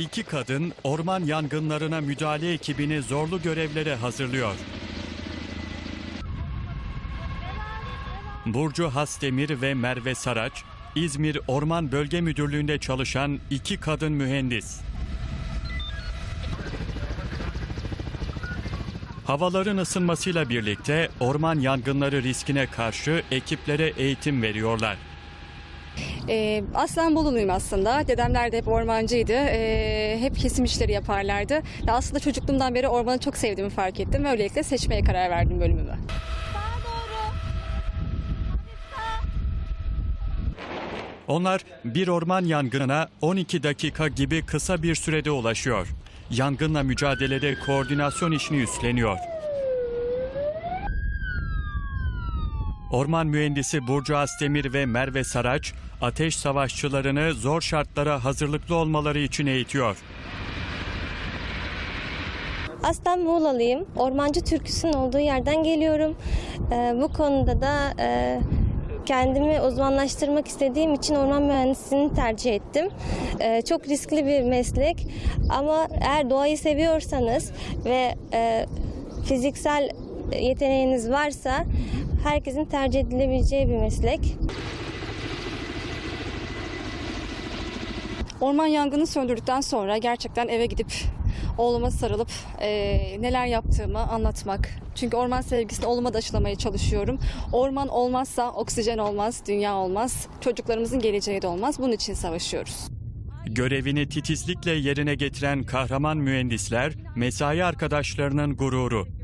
İki kadın orman yangınlarına müdahale ekibini zorlu görevlere hazırlıyor. Burcu Hasdemir ve Merve Saraç, İzmir Orman Bölge Müdürlüğü'nde çalışan iki kadın mühendis. Havaların ısınmasıyla birlikte orman yangınları riskine karşı ekiplere eğitim veriyorlar. Ee, aslen Bolulu'yum aslında. Dedemler de hep ormancıydı. Ee, hep kesim işleri yaparlardı. Ve aslında çocukluğumdan beri ormanı çok sevdiğimi fark ettim. Ve öylelikle seçmeye karar verdim bölümümü. Onlar bir orman yangınına 12 dakika gibi kısa bir sürede ulaşıyor. Yangınla mücadelede koordinasyon işini üstleniyor. Orman mühendisi Burcu Astemir ve Merve Saraç, ateş savaşçılarını zor şartlara hazırlıklı olmaları için eğitiyor. Aslen Muğla'lıyım. Ormancı türküsünün olduğu yerden geliyorum. Ee, bu konuda da e, kendimi uzmanlaştırmak istediğim için orman mühendisliğini tercih ettim. Ee, çok riskli bir meslek ama eğer doğayı seviyorsanız ve e, fiziksel yeteneğiniz varsa herkesin tercih edilebileceği bir meslek. Orman yangını söndürdükten sonra gerçekten eve gidip oğluma sarılıp eee, neler yaptığımı anlatmak. Çünkü orman sevgisini oğluma da aşılamaya çalışıyorum. Orman olmazsa oksijen olmaz, dünya olmaz, çocuklarımızın geleceği de olmaz. Bunun için savaşıyoruz. Görevini titizlikle yerine getiren kahraman mühendisler, mesai arkadaşlarının gururu.